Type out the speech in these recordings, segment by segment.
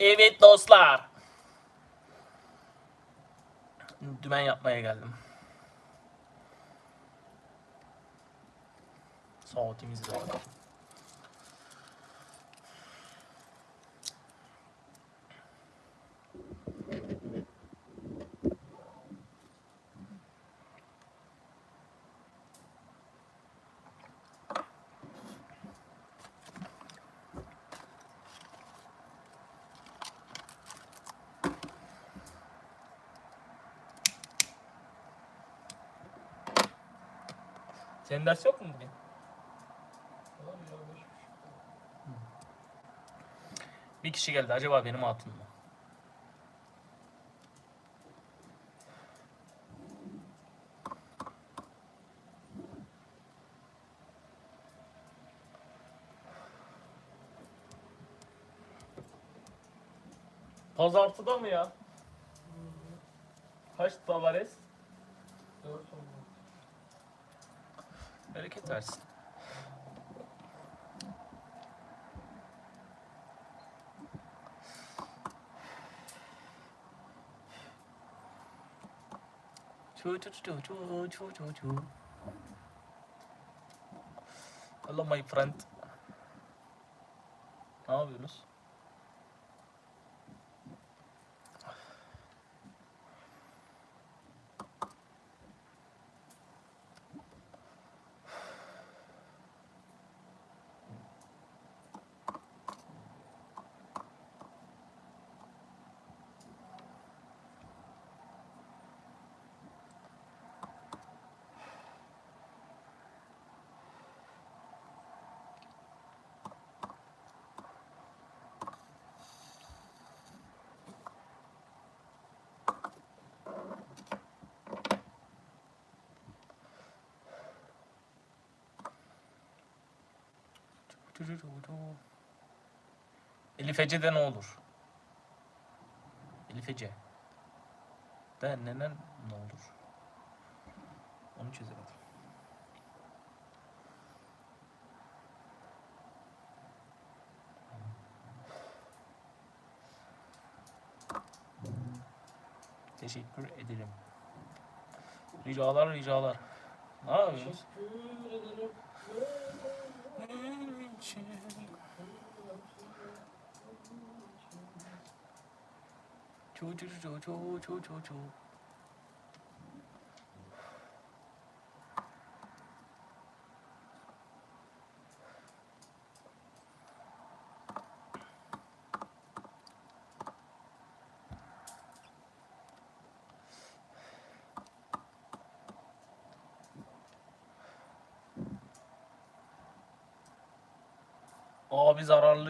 Evet dostlar. Dümen yapmaya geldim. Saatimiz de var. Senin ders yok mu bugün? Bir kişi geldi. Acaba benim hatun mu? Pazartıda mı ya? Kaç Tavares? Dört oldu. Bereket versin. Hello my friend. Ne yapıyorsunuz? Elif Ece'de ne olur? Elif Ece. De nenen ne olur? Onu çözemedim. Teşekkür ederim. Ricalar ricalar. Ne yapıyorsunuz? Teşekkür ederim. Çu çu çu çu çu çu çu. Abi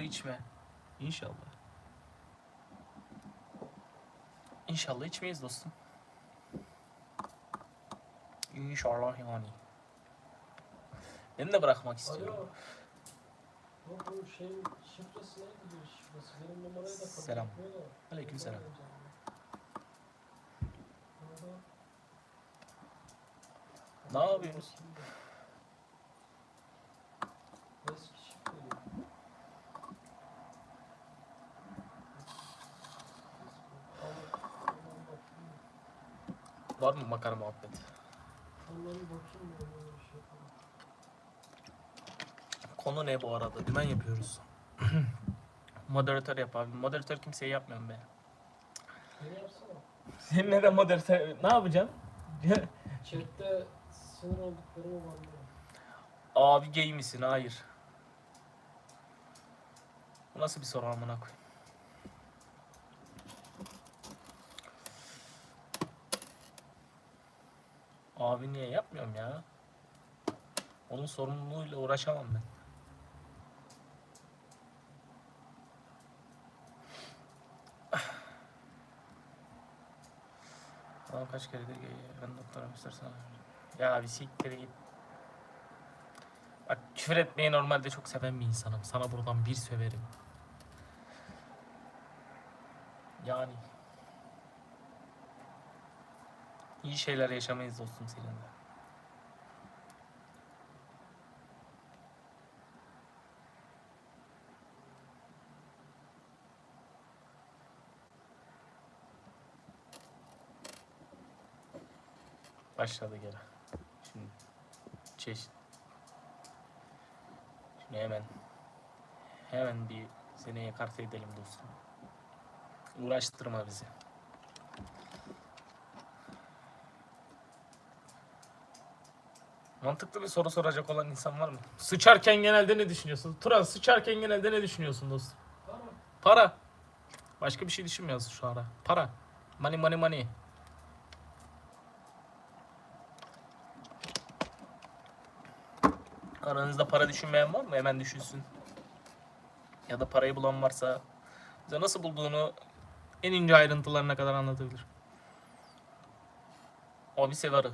içme. İnşallah. İnşallah içmeyiz dostum. İnşallah yani. Beni de bırakmak istiyorum. Alo. Bu, şeyin şifresi neydi şifresi? Benim numarayı da Selam. etmiyor da. Aleykümselam. Ne yapıyorsunuz? Eski şifreyi. Var mı makara muhabbet? Şey. Konu ne bu arada? Dümen yapıyoruz. moderatör yap abi. Moderatör kimseye yapmıyorum be. Senin neden moderatör? Ne yapacaksın? Chat'te sinir olduklarımı banlıyorum. abi gay misin? Hayır. Bu nasıl bir soru amına koyayım? Abi niye yapmıyorum ya? Onun sorumluluğuyla uğraşamam ben. Adam kaç keredir gay Ben doktora istersen. Ya bir siktir git. Bak küfür etmeyi normalde çok seven bir insanım. Sana buradan bir söverim. Yani iyi şeyler yaşamayız dostum seninle. Başladı gene. Şimdi çeşit. Şimdi hemen hemen bir seni ekarte edelim dostum. Uğraştırma bizi. Mantıklı bir soru soracak olan insan var mı? Sıçarken genelde ne düşünüyorsun? Turan sıçarken genelde ne düşünüyorsun dostum? Tamam. Para. Başka bir şey düşünmüyorsun şu ara. Para. Money money money. Aranızda para düşünmeyen var mı? Hemen düşünsün. Ya da parayı bulan varsa bize nasıl bulduğunu en ince ayrıntılarına kadar anlatabilir. Abi sevarı.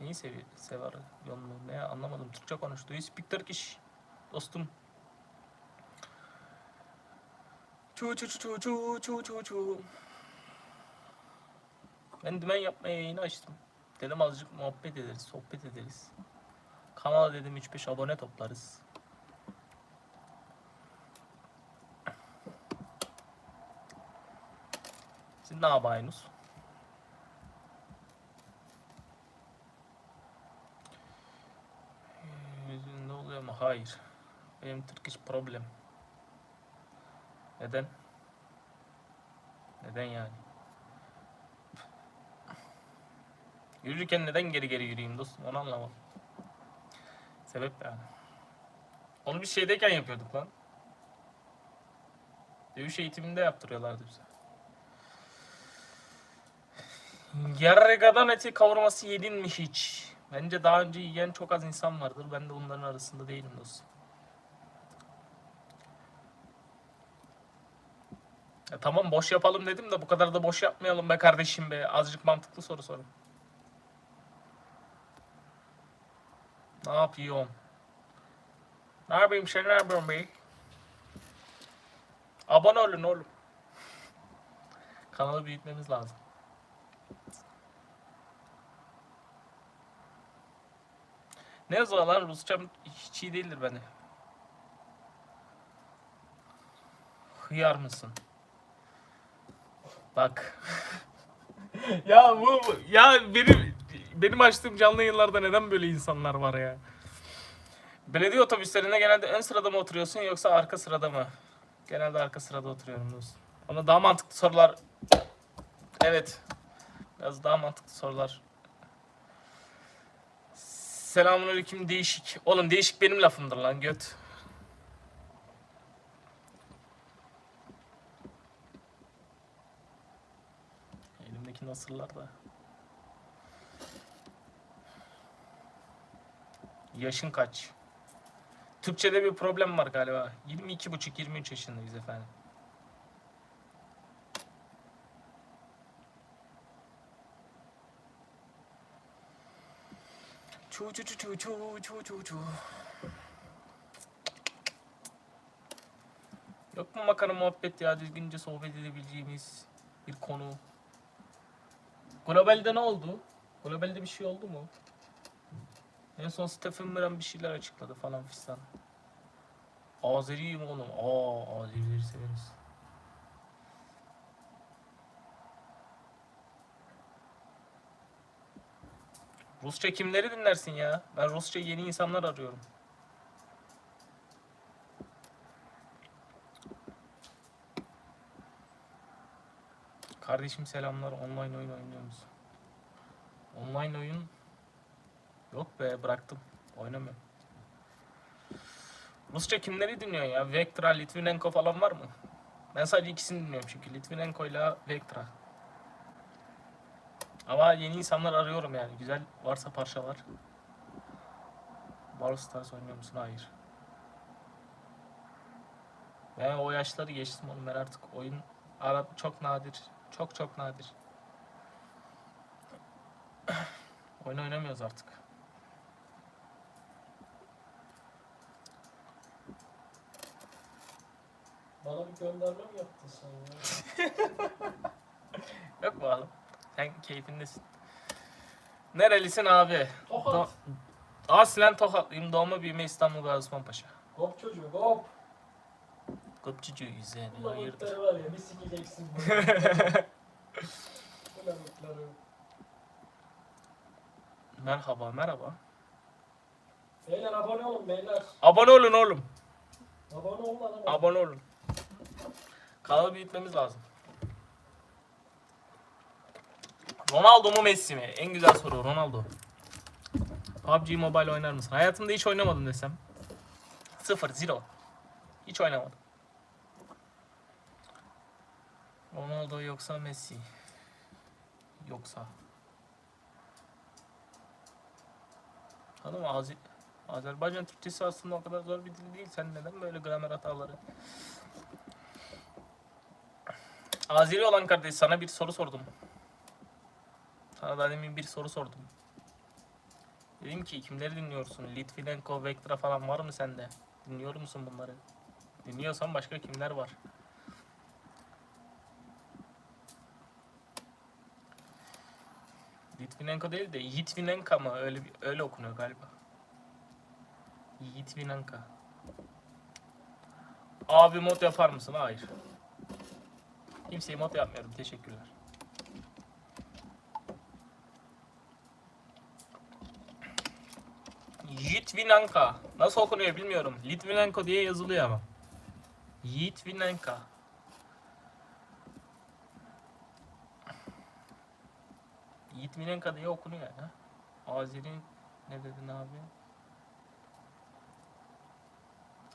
Neyi seviyor? Sevarı. Yolunu ne anlamadım. Türkçe konuştu. You speak. Dostum. Çu çu çu çu çu çu çu çu. Ben dümen yapmaya yayını açtım. Dedim azıcık muhabbet ederiz, sohbet ederiz. Kanala dedim 3-5 abone toplarız. Siz ne yapıyorsunuz? Hayır. Benim Turkish problem. Neden? Neden yani? Yürürken neden geri geri yürüyeyim dostum onu anlamadım. Sebep yani. Onu bir şeydeyken yapıyorduk lan. Dövüş eğitiminde yaptırıyorlardı bize. Yargadan eti kavurması yedin mi hiç? Bence daha önce yiyen çok az insan vardır. Ben de bunların arasında değilim dostum. Ya tamam boş yapalım dedim de bu kadar da boş yapmayalım be kardeşim be. Azıcık mantıklı soru sorun. Ne yapıyorum? Ne yapayım sen ne yapıyorsun be? Abone olun oğlum. Kanalı büyütmemiz lazım. Ne yazıyor lan Rusçam hiç iyi değildir bende. Hıyar mısın? Bak. ya bu- ya benim benim açtığım canlı yayınlarda neden böyle insanlar var ya? Belediye otobüslerinde genelde ön sırada mı oturuyorsun yoksa arka sırada mı? Genelde arka sırada oturuyorum dostum. Ama daha mantıklı sorular. Evet. Biraz daha mantıklı sorular. Selamünaleyküm değişik. Oğlum değişik benim lafımdır lan göt. Elimdeki nasırlar da. Yaşın kaç? Türkçede bir problem var galiba. 22,5-23 yaşındayız efendim. Çu çu çu çu çu çu çu çu. Yok mu makara muhabbet ya düzgünce sohbet edebileceğimiz bir konu? Globalde ne oldu? Globalde bir şey oldu mu? En son Stephen Miran bir şeyler açıkladı falan fistan. Azeriyim oğlum. Aa Azerileri severiz. Rusça kimleri dinlersin ya? Ben Rusça yeni insanlar arıyorum. Kardeşim selamlar. Online oyun oynuyor musun? Online oyun yok be bıraktım. Oynamıyorum. Rusça kimleri dinliyorsun ya? Vectra, Litvinenko falan var mı? Ben sadece ikisini dinliyorum çünkü Litvinenko ile Vectra. Ama yeni insanlar arıyorum yani. Güzel varsa parçalar. Brawl Stars oynuyor musun? Hayır. Ben o yaşları geçtim oğlum. Ben artık oyun Arap çok nadir. Çok çok nadir. oyun oynamıyoruz artık. Bana bir gönderme mi yaptın sen ya? Yok mu oğlum? Sen keyfindesin. Nerelisin abi? Tokat. Do- Aslen Tokatlıyım. Doğma büyüme İstanbul Gazi Osman Paşa. Hop çocuğu hop. Kopçucu yüzeni Ulan hayırdır? var ya bir sikeceksin bunu. Ulan mutları. Merhaba merhaba. Beyler abone olun beyler. Abone olun oğlum. Abone olun lan. Abone olun. Kanalı büyütmemiz lazım. Ronaldo mu Messi mi? En güzel soru Ronaldo. PUBG Mobile oynar mısın? Hayatımda hiç oynamadım desem. Sıfır, zero. Hiç oynamadım. Ronaldo yoksa Messi. Yoksa. Hanım Azer Azerbaycan Türkçesi aslında o kadar zor bir dil değil. Sen neden böyle gramer hataları? Azeri olan kardeş sana bir soru sordum. Sana da demin bir soru sordum. Dedim ki kimleri dinliyorsun? Litvinenko, Vectra falan var mı sende? Dinliyor musun bunları? Dinliyorsan başka kimler var? Litvinenko değil de Yitvinenka mı? Öyle bir, öyle okunuyor galiba. Yitvinenka. Abi mod yapar mısın? Hayır. Kimseye mod yapmıyorum. Teşekkürler. Yitvinenka. Nasıl okunuyor bilmiyorum. Litvinenko diye yazılıyor ama. Yitvinenka. Yitvinenka diye okunuyor ya. Azeri ne dedin abi?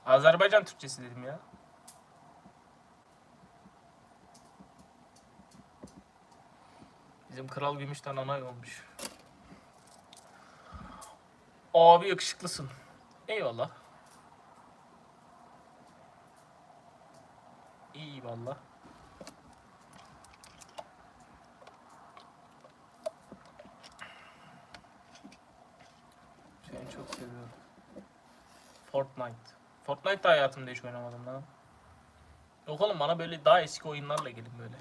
Azerbaycan Türkçesi dedim ya. Bizim kral gümüşten anay olmuş. Abi yakışıklısın. Eyvallah. İyi valla. Seni çok seviyorum. Fortnite. Fortnite da hayatımda hiç oynamadım lan. Yok oğlum bana böyle daha eski oyunlarla gelin böyle.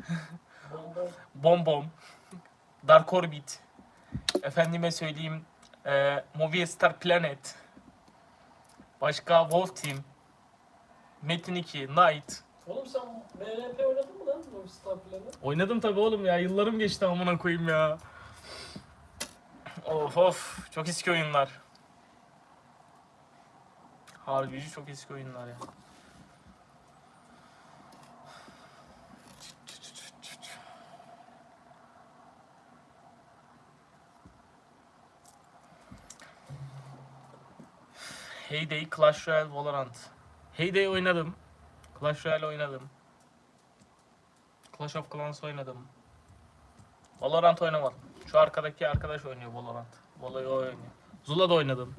Bomba. Bom Bom, Dark Orbit, efendime söyleyeyim e, Movie Star Planet, başka Wolf Team, Metin 2, Knight. Oğlum sen MLP oynadın mı lan bu Star Plan'ı? Oynadım tabi oğlum ya yıllarım geçti amına koyayım ya. Of of çok eski oyunlar. Harbici çok eski oyunlar ya. Heyday, Clash Royale, Valorant. Heyday oynadım. Clash Royale oynadım. Clash of Clans oynadım. Valorant oynamadım. Şu arkadaki arkadaş oynuyor Valorant. Valo'yu oynuyor. Zula'da oynadım.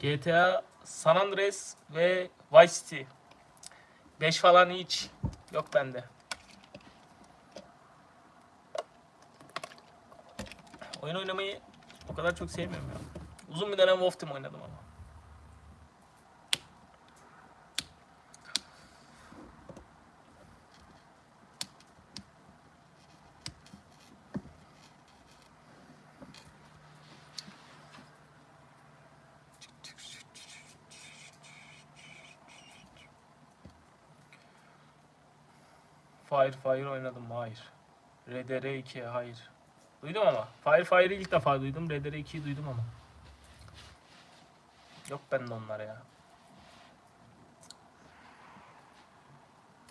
GTA, San Andreas ve Vice City. 5 falan hiç yok bende. Oyun oynamayı o kadar çok sevmiyorum ya. Uzun bir dönem Wolf Team oynadım ama. Fire Fire oynadım? Hayır. RDR 2 hayır. Duydum ama. Fire Fire'ı ilk defa duydum. RDR 2'yi duydum ama. Yok bende onlar ya.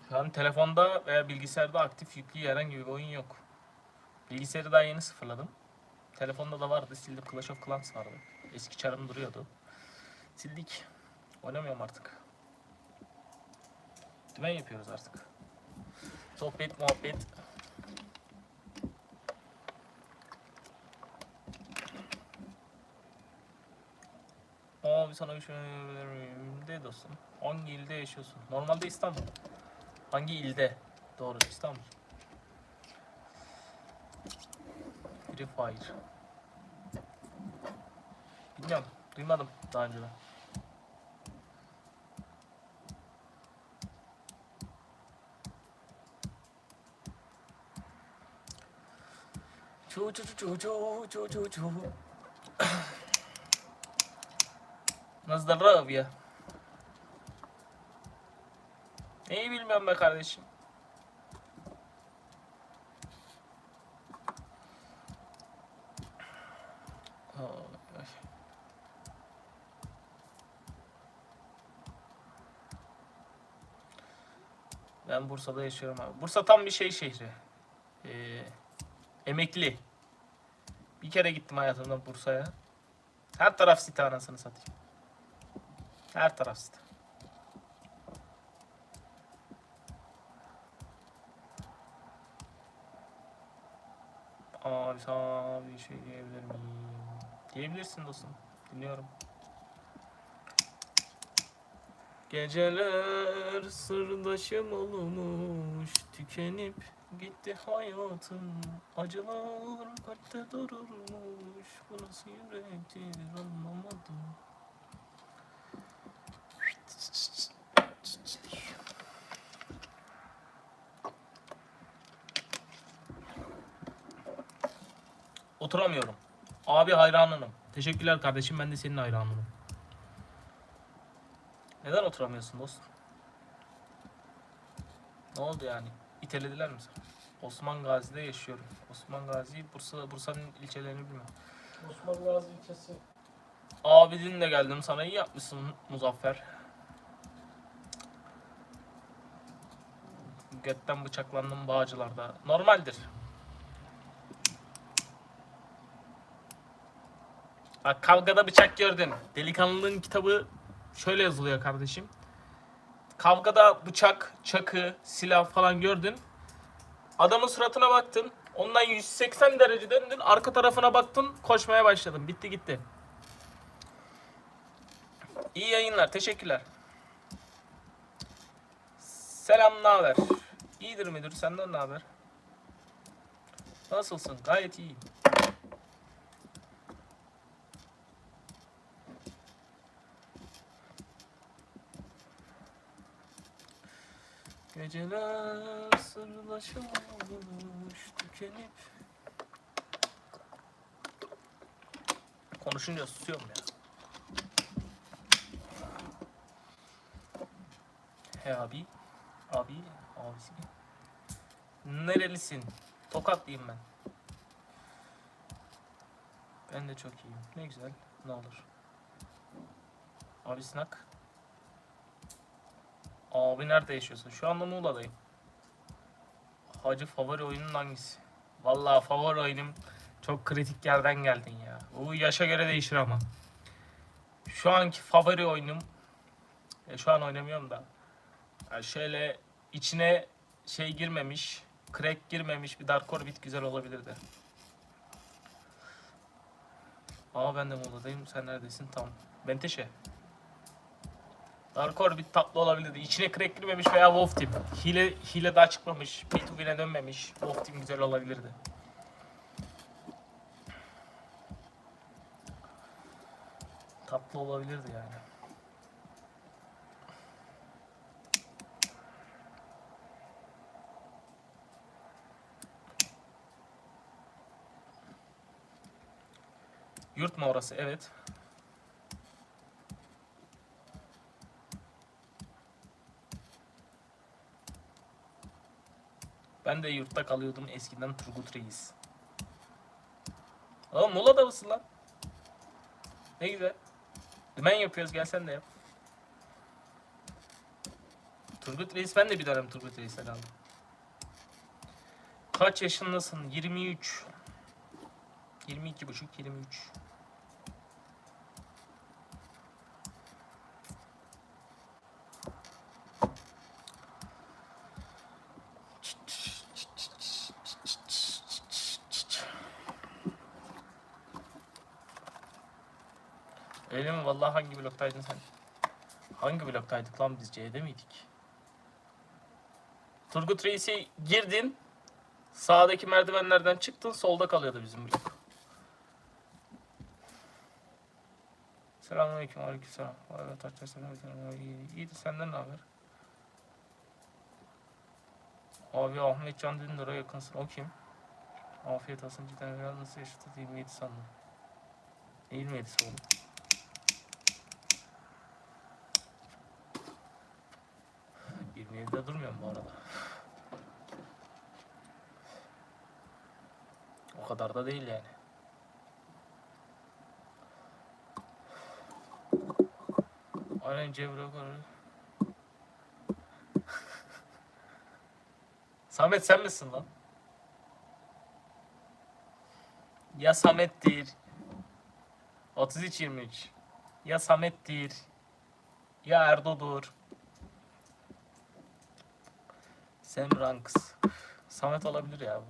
Şu an telefonda veya bilgisayarda aktif yüklü herhangi bir oyun yok. Bilgisayarı daha yeni sıfırladım. Telefonda da vardı. Sildim. Clash of Clans vardı. Eski çarım duruyordu. Sildik. Oynamıyorum artık. Dümen yapıyoruz artık. Sohbet, muhabbet. Abi sana bir şey önerebilir miyim? De dostum. Hangi ilde yaşıyorsun? Normalde İstanbul. Hangi ilde? Doğru İstanbul. Free Fire. Bilmiyorum. Duymadım daha önceden. Çu çu çu çu çu çu çu Nasıl rağb ya? Neyi bilmiyorum be kardeşim. Ben Bursa'da yaşıyorum abi. Bursa tam bir şey şehri. Ee, emekli. Bir kere gittim hayatımda Bursa'ya. Her taraf site anasını satayım. Her taraf site. Abi sana bir şey diyebilir miyim? Diyebilirsin dostum. Dinliyorum. Geceler sırdaşım olmuş Tükenip gitti hayatım Acılar kalpte dururmuş Bu nasıl yürektir anlamadım Oturamıyorum. Abi hayranınım. Teşekkürler kardeşim ben de senin hayranınım. Neden oturamıyorsun dostum? Ne oldu yani? İtelediler mi sana? Osman Gazi'de yaşıyorum. Osman Gazi, Bursa, Bursa'nın ilçelerini bilmiyorum. Osman Gazi ilçesi. Abidinle geldim sana. iyi yapmışsın Muzaffer. Götten bıçaklandım Bağcılar'da. Normaldir. Bak kavgada bıçak gördün. Delikanlılığın kitabı şöyle yazılıyor kardeşim. Kavgada bıçak, çakı, silah falan gördün. Adamın suratına baktın. Ondan 180 derece döndün. Arka tarafına baktın. Koşmaya başladın. Bitti gitti. İyi yayınlar. Teşekkürler. Selam, ne haber? İyidir müdür? Senden ne haber? Nasılsın? Gayet iyiyim. Geceler sırlaşım olmuş tükenip Konuşunca susuyorum ya. He abi. Abi. Abisi. Nerelisin? Tokatlıyım ben. Ben de çok iyiyim. Ne güzel. Ne olur. Abi Sinak. Abi nerede yaşıyorsun? Şu anda Muğla'dayım. Hacı favori oyunun hangisi? Vallahi favori oyunum çok kritik yerden geldin ya. Bu yaşa göre değişir ama. Şu anki favori oyunum e, şu an oynamıyorum da. Ya şöyle içine şey girmemiş, crack girmemiş bir Dark Orbit güzel olabilirdi. Aa ben de Muğla'dayım. Sen neredesin? Tamam. Menteşe. Dark Orbit tatlı olabilirdi. İçine crack girmemiş veya Wolf Team. Hile, hile daha çıkmamış. P2B'ne dönmemiş. Wolf Team güzel olabilirdi. Tatlı olabilirdi yani. Yurt mu orası? Evet. Ben de yurtta kalıyordum eskiden Turgut Reis. Oğlum Muğla'da mısın lan? Ne güzel. Dümen yapıyoruz gel sen de yap. Turgut Reis ben de bir dönem Turgut Reis'ten aldım. Kaç yaşındasın? 23. 22 buçuk 23. Öyle mi? Vallahi hangi bloktaydın sen? Hangi bloktaydık lan biz? C'de miydik? Turgut Reis'e girdin. Sağdaki merdivenlerden çıktın. Solda kalıyordu bizim blok. Selamünaleyküm. Aleykümselam. Evet. İyi, iyiydi. Senden ne haber? Abi Ahmet Can Dündar'a yakınsın. O kim? Afiyet olsun. Cidden biraz nasıl yaşadı? 27 sandım. Ne 27'si oğlum? Yedide durmuyorum bu arada. O kadar da değil yani. Aynen Cevre Samet sen misin lan? Ya Samet'tir. 33-23. Ya Samet'tir. Ya Erdo'dur. Semranks. Samet olabilir ya bu.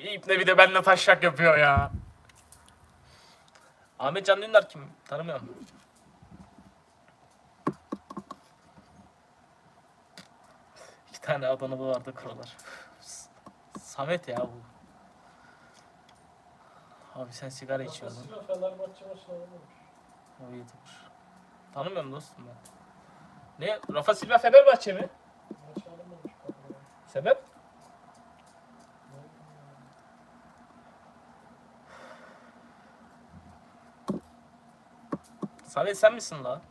İpne bir de benimle taşak yapıyor ya. Ahmet Can Dündar kim? Tanımıyorum. İki tane Adanalı vardı kuralar. Samet ya bu. Abi sen sigara içiyordun. Aslında Fenerbahçe maçına. Tanımıyorum dostum ben. Ne? Rafa Silva Fenerbahçe mi? Sebep? Samet sen misin la?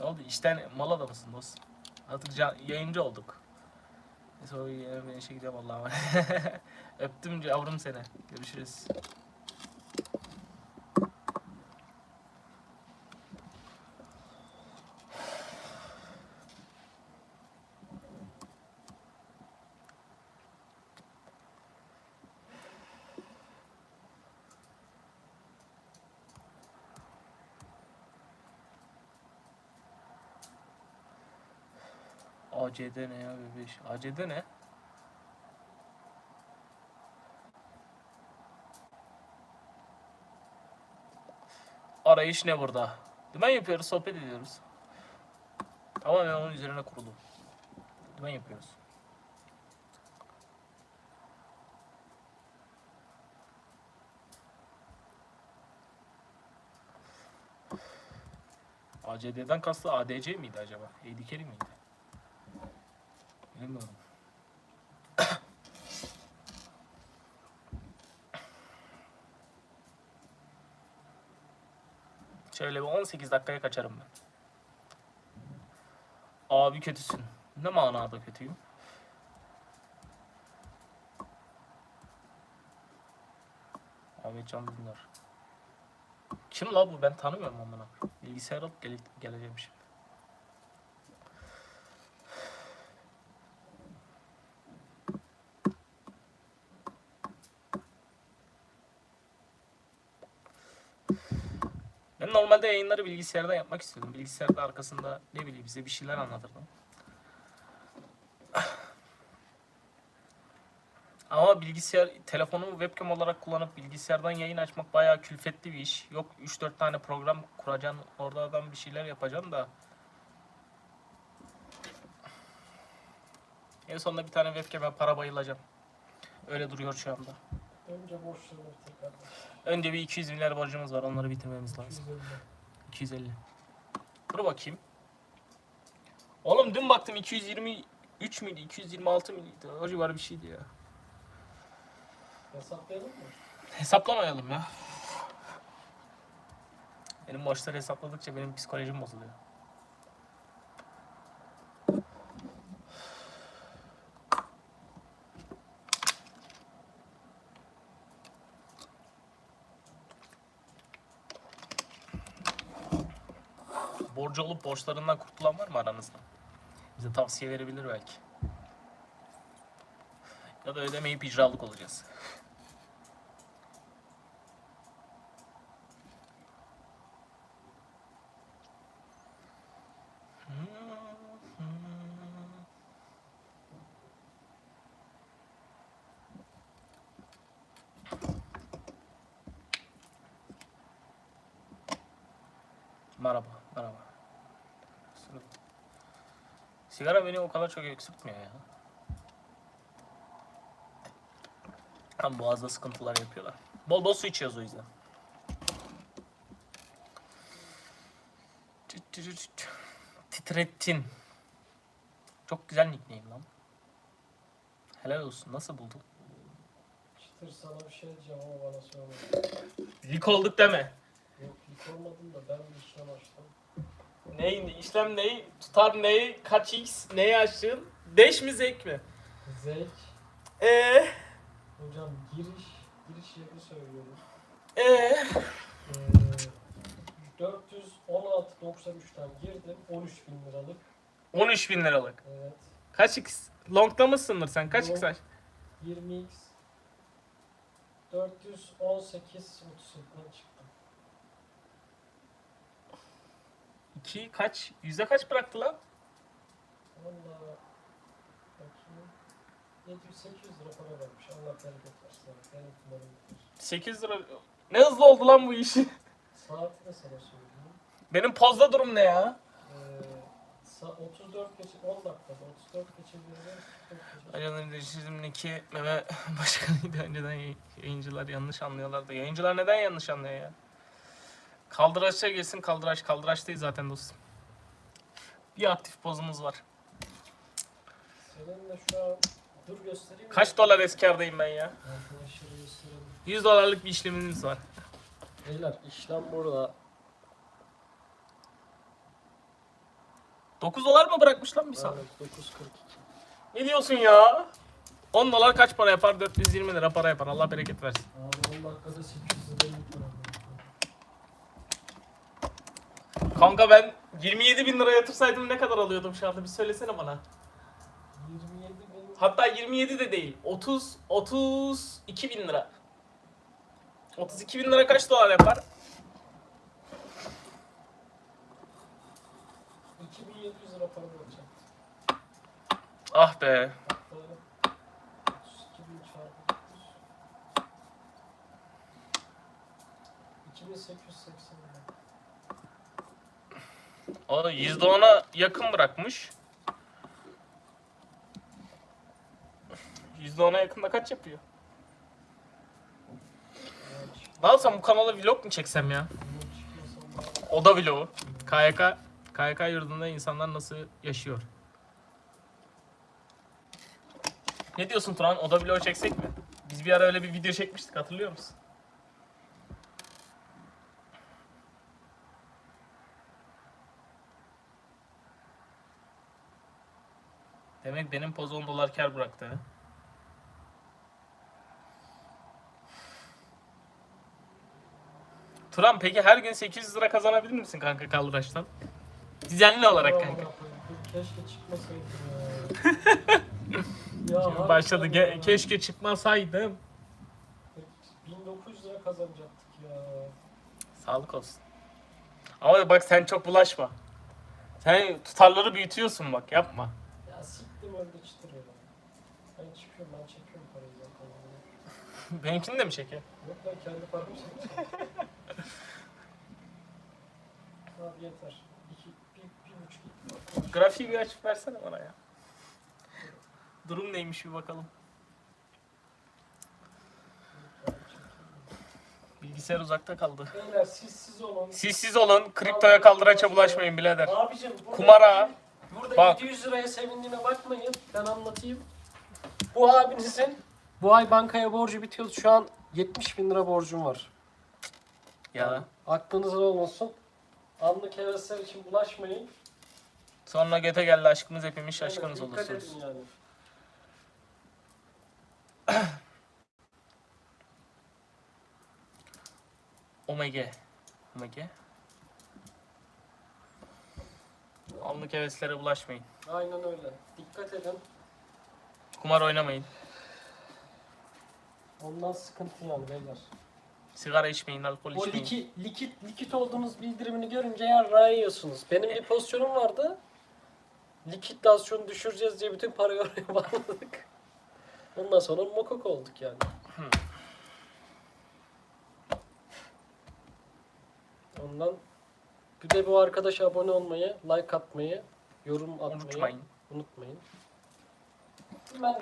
Ne oldu? İşten mal mısın dostum? Artık yayıncı olduk. Neyse o ben işe gidiyorum Allah'a emanet. Öptüm yavrum seni. Görüşürüz. ACD ne ya bebeş? ACD ne? Arayış ne burada? Dümen yapıyoruz, sohbet ediyoruz. Tamamen onun üzerine kurulu. Dümen yapıyoruz. ACD'den kastı ADC miydi acaba? ADC'li miydi? Şöyle bir 18 dakikaya kaçarım ben. Abi kötüsün. Ne manada kötüyüm? Ahmet Can Dündar. Kim la bu? Ben tanımıyorum amına. Bilgisayar alıp gele- geleceğim şimdi. Ben yayınları bilgisayarda yapmak istiyordum. Bilgisayarda arkasında ne bileyim bize bir şeyler anlatırdım. Ama bilgisayar, telefonumu webcam olarak kullanıp bilgisayardan yayın açmak bayağı külfetli bir iş. Yok 3-4 tane program kuracaksın, oradan bir şeyler yapacaksın da. En sonunda bir tane webcam'e para bayılacağım. Öyle duruyor şu anda. Önce borçlarını bitir. Önce bir 200 milyar borcumuz var, onları bitirmemiz lazım. 250. 250. Dur bakayım. Oğlum dün baktım 223 miydi? 226 mıydı? O civar bir şeydi ya. Hesaplayalım mı? Hesaplamayalım ya. Benim borçları hesapladıkça benim psikolojim bozuluyor. Borcu olup borçlarından kurtulan var mı aranızda? Bize tavsiye verebilir belki. Ya da ödemeyip icralık olacağız. Merhaba, merhaba. Sigara beni o kadar çok öksürtmüyor ya. Tam boğazda sıkıntılar yapıyorlar. Bol bol su içiyoruz o yüzden. Titrettin. Çok güzel nickname lan. Helal olsun. Nasıl buldun? Çıtır sana bir şey diyeceğim ama bana söyle. Lik olduk deme. Yok ilk olmadım da ben bir işlem açtım. Ney, işlem neyi? Tutar neyi? Kaç x? Neyi açtın? Deş mi zek mi? Zek. Eee? Hocam giriş. Giriş yeri söylüyorum. Eee? Ee, 16.93'ten girdim. 13 bin liralık. 13 bin liralık. Evet. Kaç x? Long'da mısındır sen? Kaç Long. x aç? 20x 418 37'den çıktım. 2 kaç? Yüzde kaç bıraktı lan? Valla bakayım. 700-800 lira para vermiş. Allah bereket versin. abi. Benim kumarım bitir. 8 lira. Ne hızlı oldu lan bu işi. Saati de sana söyleyeyim. Benim pozda durum ne ya? Ee, sa- 34 geçe 10 dakikada 34 geçe bir yere 44 geçe. Ajanın iletişimdeki meme başkanıydı. Önceden yay- yayıncılar yanlış anlıyorlardı. Yayıncılar neden yanlış anlıyor ya? Kaldıraç'a gelsin kaldıraç. Kaldıraç değil zaten dostum. Bir aktif pozumuz var. Senin de şu an dur göstereyim? Kaç dolar eskardayım ben ya? Arkadaşları gösterelim. 100 dolarlık bir işlemimiz var. Beyler işlem burada. 9 dolar mı bırakmış lan bir saat? Evet, 9.42. Ne diyorsun ya? 10 dolar kaç para yapar? 420 lira para yapar. Allah bereket versin. Abi 10 dakikada 800 lira bir para. Kanka ben 27 bin lira yatırsaydım ne kadar alıyordum şu anda? Bir söylesene bana. 27 bin. Hatta 27 de değil. 30, 32 bin lira. 32 bin lira kaç dolar yapar? 2700 lira para olacak. Ah be. Hatta 32 bin çarpı 900. 2880 lira. O %10'a yakın bırakmış. %10'a yakında kaç yapıyor? Ne yapsam bu kanala vlog mu çeksem ya? Oda vlogu. KYK, KYK yurdunda insanlar nasıl yaşıyor? Ne diyorsun Turan? Oda vlogu çeksek mi? Biz bir ara öyle bir video çekmiştik hatırlıyor musun? Demek benim poz 10 dolar kar bıraktı. Turan peki her gün 800 lira kazanabilir misin kanka kaldıraçtan? Düzenli olarak kanka. Keşke çıkmasaydım ya. ya başladı. Ge- keşke çıkmasaydım. 1900 lira kazanacaktık ya. Sağlık olsun. Ama bak sen çok bulaşma. Sen tutarları büyütüyorsun bak yapma. Öldü çıtır ya. Ben çıkıyorum ben çekiyorum parayı zaten. Benimkini de mi çekiyor? Yok ben kendi paramı çekeceğim. Abi yeter. İki, bir, bir buçuk iki Grafiği bir açıp versene bana ya. Durum neymiş bir bakalım. Bilgisayar uzakta kaldı. Beyler siz siz olun. Siz siz olun, kriptoya kaldıraça bulaşmayın birader. Abicim Kumara. Burada Bak. 700 liraya sevindiğine bakmayın. Ben anlatayım. Bu abinizin bu ay bankaya borcu bitiyor. Şu an 70 bin lira borcum var. Ya. Aklınızda olmasın. Anlık hevesler için bulaşmayın. Sonra göte geldi aşkımız hepimiz Evet, şaşkınız dikkat olursunuz. edin yani. Omega. Omega. Anlık heveslere bulaşmayın. Aynen öyle. Dikkat edin. Kumar oynamayın. Ondan sıkıntı yani beyler. Sigara içmeyin, alkol O içmeyin. liki, likit, likit olduğunuz bildirimini görünce yer yiyorsunuz. Benim bir pozisyonum vardı. Likidlasyonu düşüreceğiz diye bütün parayı oraya bağladık. Ondan sonra mokok olduk yani. Ondan bir de bu arkadaşa abone olmayı, like atmayı, yorum atmayı Unutmayın. unutmayın. Ben